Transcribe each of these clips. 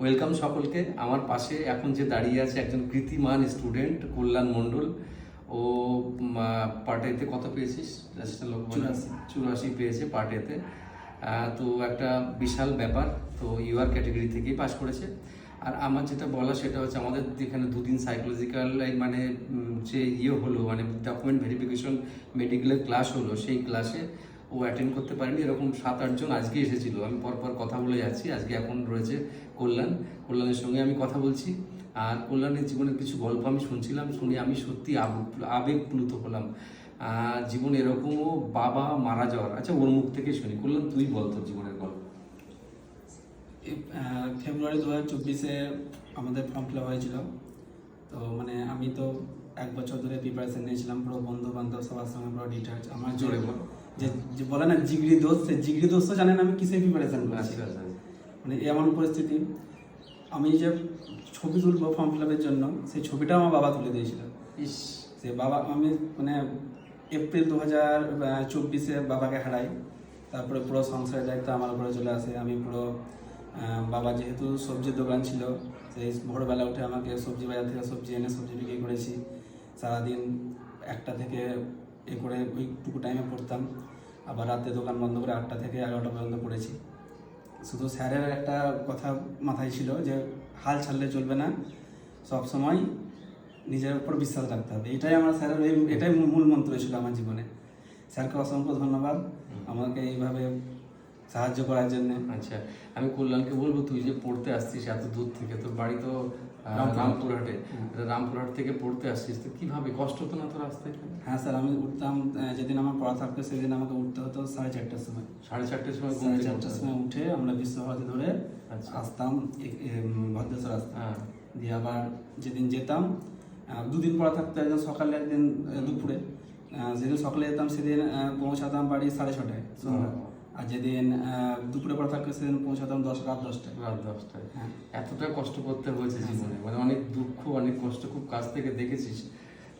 Welcome সকলকে। আমার পাশে এখন যে দাঁড়িয়ে আছে একজন কৃতিমান স্টুডেন্ট কল্যাণ মণ্ডল। ও পার্ট এতে কত পেয়েছিস? ন্যাশনাল। চুরাশি। পেয়েছে পার্ট এতে তো। একটা বিশাল ব্যাপার তো ইউআর ক্যাটাগরি থেকেই পাশ করেছে। আর আমার যেটা বলা সেটা হচ্ছে আমাদের এখানে দুদিন সাইকোলজিক্যাল মানে যে ইয়ে হলো মানে ডকুমেন্ট ভেরিফিকেশন মেডিকেলের ক্লাস হলো সেই ক্লাসে ও অ্যাটেন্ড করতে পারেনি। এরকম সাত আটজন আজকে এসেছিল। আমি পরপর কথা বলে যাচ্ছি। আজকে এখন রয়েছে কল্যাণ। কল্যাণের সঙ্গে আমি কথা বলছি। আর কল্যাণের জীবনের কিছু গল্প আমি শুনছিলাম শুনে আমি সত্যি আব- আবেগপ্লুত হলাম। জীবন এরকমও বাবা মারা যাওয়ার। আচ্ছা ওর মুখ থেকে শুনি। কল্যাণ তুই বল তোর জীবনের গল্প। ফেব্রুয়ারি দু হাজার চব্বিশে আমাদের ফর্ম ফিল হয়েছিল। তো মানে আমি তো এক বছর ধরে প্রিপারেশন নিয়েছিলাম। পুরো বন্ধু বান্ধব সবার সঙ্গে পুরো ডিটেলস আমার জোরে বল। যে যে বলে না জিগরি দোষ সে জিগরি দোষ তো জানেন আমি কিসে প্রিপারেশন করেছি। আচ্ছা আচ্ছা। মানে এমন পরিস্থিতি। আমি যে ছবি তুলবো ফর্ম ফিল আপের জন্য সেই ছবিটা আমার বাবা তুলে দিয়েছিল। ইস। সে বাবা আমি মানে এপ্রিল দু হাজার চব্বিশে বাবাকে হারাই। তারপরে পুরো সংসারের দায়িত্ব আমার উপরে চলে আসে। আমি পুরো বাবা যেহেতু সবজির দোকান ছিল সেই ভোরবেলা উঠে আমাকে সবজি বাজার থেকে সবজি এনে সবজি বিক্রি করেছি। সারাদিন একটা থেকে এ করে ওইটুকু টাইমে পড়তাম। আবার রাতে দোকান বন্ধ করে আটটা থেকে এগারোটা পর্যন্ত পড়েছি। শুধু স্যারের একটা কথা মাথায় ছিল যে হাল ছাড়লে চলবে না। সব সময় নিজের উপর বিশ্বাস রাখতে হবে। এটাই আমার স্যারের এই এটাই মূল- মন্ত্র ছিল আমার জীবনে। স্যারকে অসংখ্য ধন্যবাদ আমাকে এইভাবে সাহায্য করার জন্য। আচ্ছা আমি কল্যাণকে বলব তুই যে পড়তে আসছিস এত দূর থেকে তোর বাড়ি তো রামপুরহাট। রামপুরহাটে থেকে পড়তে আসছিস তো কীভাবে? কষ্ট হতো না তোর রাস্তায় হ্যাঁ স্যার আমি উঠতাম যেদিন আমার পড়া থাকতো সেদিন আমাকে উঠতে হতো সাড়ে চারটার সময়। সাড়ে চারটের সময় সাড়ে চারটার সময় উঠে আমরা বিশ্বভারতী ধরে আচ্ছা। আসতাম ভদ্রেশ্বর আসতাম হ্যাঁ। দিয়ে আবার যেদিন যেতাম দুদিন পড়া থাকতো একদিন সকালে একদিন দুপুরে। যেদিন সকালে যেতাম সেদিন পৌঁছাতাম বাড়ি সাড়ে ছটায় সন্ধ্যা। আর যেদিন দুপুরে পড়া থাকতো সেদিন পৌঁছাতাম দশ রাত দশটায়। রাত দশটায়। হ্যাঁ। এতটা কষ্ট করতে হয়েছে হ্যাঁ, জীবনে। মানে অনেক দুঃখ অনেক কষ্ট খুব কাছ থেকে দেখেছিস।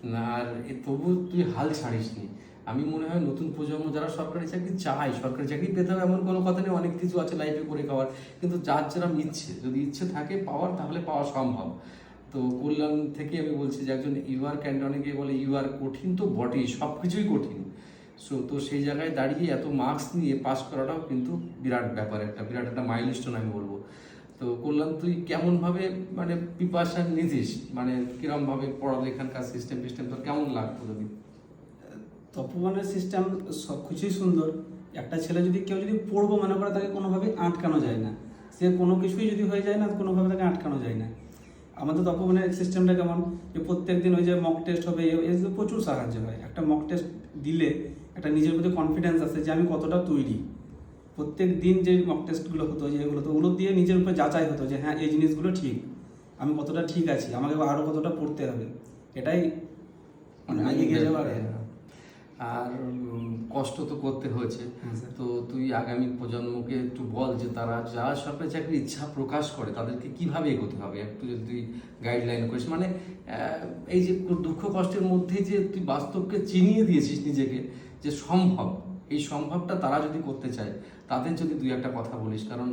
না আর এ তবু তুই হাল ছাড়িসনি। আমি মনে হয় নতুন প্রজন্ম যারা সরকারি চাকরি চায় সরকারি চাকরি পেতে হবে এমন কোনো কথা নেই অনেক কিছু আছে লাইফে করে খাওয়ার। কিন্তু যার যেরকম ইচ্ছে যদি ইচ্ছে থাকে পাওয়ার তাহলে পাওয়া সম্ভব। তো কল্যাণ থেকে আমি বলছি যে একজন ইউআর ক্যান্ড অনেকে বলে ইউআর কঠিন তো বটেই সব কিছুই কঠিন। সো তো সেই জায়গায় দাঁড়িয়ে এত মার্কস নিয়ে পাস করাটাও কিন্তু বিরাট ব্যাপার একটা, বিরাট একটা মাইলস্টোন আমি বলব। তো কল্যাণ, তুই কেমনভাবে মানে প্রিপারেশন নিতিস? মানে কিরম ভাবে পড়ালেখানকার সিস্টেম টিস্টেম, তোর কেমন লাগতো যদি? তপবনের সিস্টেম সব কিছুই সুন্দর। একটা ছেলে যদি, কেউ যদি পড়ব মনে করে তাকে কোনোভাবে আটকানো যায় না। সে কোনো কিছুই যদি হয়ে যায় না, কোনোভাবে তাকে আটকানো যায় না। আমাদের তপবনের সিস্টেমটা কেমন? যে প্রত্যেক দিন ওই যে মক টেস্ট হবে, এ- এর প্রচুর সাহায্য হয়। একটা মক টেস্ট দিলে একটা নিজের প্রতি কনফিডেন্স আসে যে আমি কতটা তৈরি। প্রত্যেক দিন যে মক টেস্টগুলো হতো যে এগুলো তো ওগুলো দিয়ে নিজের উপরে যাচাই হতো যে হ্যাঁ এই জিনিসগুলো ঠিক। আমি কতটা ঠিক আছি? আমাকে আরও কতটা পড়তে হবে। এটাই মানে এগিয়ে যাওয়ার। আর কষ্ট তো করতে হয়েছে। হ্যাঁ, তো তুই আগামী প্রজন্মকে একটু বল যে তারা যারা সরকারি চাকরির ইচ্ছা প্রকাশ করে তাদেরকে কীভাবে এগোতে হবে? একটু যদি তুই গাইডলাইন করিস। মানে এই যে দুঃখ কষ্টের মধ্যে যে তুই বাস্তবকে চিনিয়ে দিয়েছিস নিজেকে যে সম্ভব এই সম্ভবটা তারা যদি করতে চায় তাদের যদি দুই একটা কথা বলিস কারণ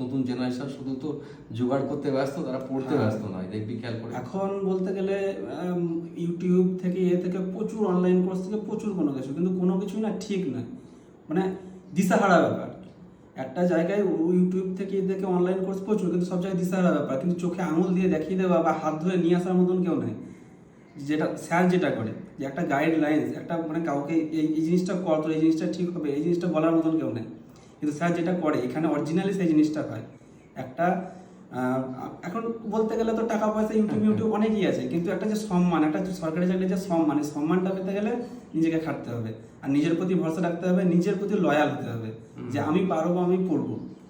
নতুন জেনারেশন শুধু তো জোগাড় করতে ব্যস্ত তারা পড়তে হ্যাঁ। ব্যস্ত নয় দেখবি খেয়াল করে। এখন বলতে গেলে ইউটিউব থেকে এ থেকে প্রচুর অনলাইন কোর্স থেকে প্রচুর কোনো কিছু কিন্তু কোনো কিছুই না ঠিক নয় মানে দিশাহারা ব্যাপার। একটা জায়গায় ইউটিউব থেকে থেকে অনলাইন কোর্স প্রচুর কিন্তু সব জায়গায় দিশাহারা ব্যাপার। কিন্তু চোখে আঙুল দিয়ে দেখিয়ে দেওয়া বা হাত ধরে নিয়ে আসার মতন কেউ নেই। যেটা স্যার যেটা করে যে একটা গাইডলাইন্স একটা মানে কাউকে এই এই জিনিসটা কর তো এই জিনিসটা ঠিক হবে এই জিনিসটা বলার মতন কেউ নেই। কিন্তু স্যার যেটা করে এখানে অরিজিনালি সেই জিনিসটা হয়। একটা এখন বলতে গেলে তো টাকা পয়সা ইউটিউব ইউটিউব অনেকই আছে কিন্তু একটা যে সম্মান একটা সরকারি চাকরির যে সম্মান এই সম্মানটা পেতে গেলে নিজেকে খাটতে হবে। আর নিজের প্রতি ভরসা রাখতে হবে নিজের প্রতি লয়াল হতে হবে। যে আমি পারব আমি পড়ব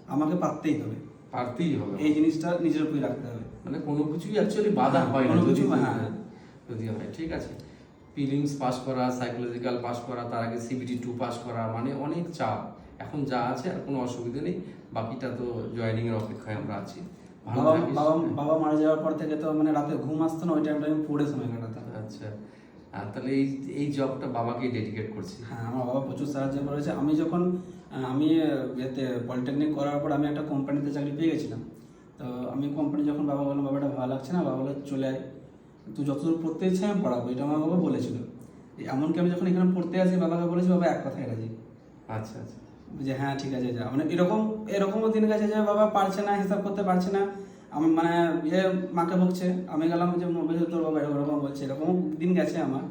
আমাকে পারতেই হবে। পারতেই হবে। এই জিনিসটা নিজের প্রতি রাখতে হবে। মানে কোনো কিছুই অ্যাকচুয়ালি বাধা হ্যাঁ, হয় না কোনো কিছু, হ্যাঁ। যদি হয় ঠিক আছে? ফিলিংস পাস করা সাইকোলজিক্যাল পাস করা তার আগে সিবিটি টু পাস করা মানে অনেক চাপ। এখন যা আছে আর কোনো অসুবিধা নেই বাকিটা তো জয়েনিং এর অপেক্ষায় আমরা আছি। বাবা বাবা মারা যাওয়ার পর থেকে তো মানে রাতে ঘুম আসতো না ওই টাইমটা আমি পড়ে সময় কাটাতাম। আচ্ছা। আর তাহলে এই এই জবটা বাবাকে ডেডিকেট করছি হ্যাঁ আমার বাবা প্রচুর সাহায্য করেছে। আমি যখন আমি এতে পলিটেকনিক করার পর আমি একটা কোম্পানিতে চাকরি পেয়ে গেছিলাম। তো আমি কোম্পানি যখন বাবা বললাম বাবাটা ভালো লাগছে না বাবা বলে চলে আয়। তুই যতদূর পড়তে ইচ্ছে আমি পড়াবো এটা আমার বাবা বলেছিল। এমনকি আমি যখন এখানে পড়তে আসি বাবাকে বলেছি বাবা এক কথায় রাজি। আচ্ছা আচ্ছা। যে হ্যাঁ ঠিক আছে যা। মানে এরকম এরকমও দিন গেছে যে বাবা পারছে না হিসাব করতে পারছে না। আমি মানে ইয়ে মাকে বকছে। আমি গেলাম যে বলছে তোর বাবা এরকম বলছে। এরকম দিন গেছে আমার।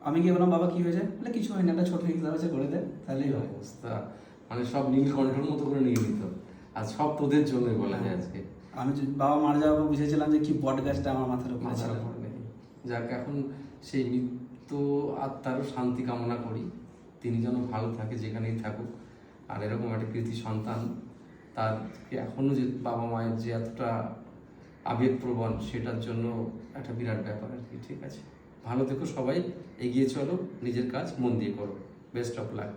আমি গিয়ে বললাম বাবা কি হয়েছে? বলে কিছু হয় না একটা ছোট হিসাব আছে করে দে তাহলেই হয় অবস্থা। মানে সব নীলকণ্ঠের মতো করে নিয়ে নিত। আর সব তোদের জন্য বলা যায় আজকে। আমি যে বাবা মারা যাওয়ার পর বুঝেছিলাম যে কি বট গাছটা আমার মাথার উপরে ছিল। যাক এখন সেই মৃত্যু আত্মারও শান্তি কামনা করি। তিনি যেন ভালো থাকে যেখানেই থাকুক। আর এরকম একটা কৃতি সন্তান তার এখনও যে বাবা মায়ের যে এতটা আবেগপ্রবণ সেটার জন্য একটা বিরাট ব্যাপার আর কি ঠিক আছে? ভালো থেকো সবাই এগিয়ে চলো নিজের কাজ মন দিয়ে করো। Best of luck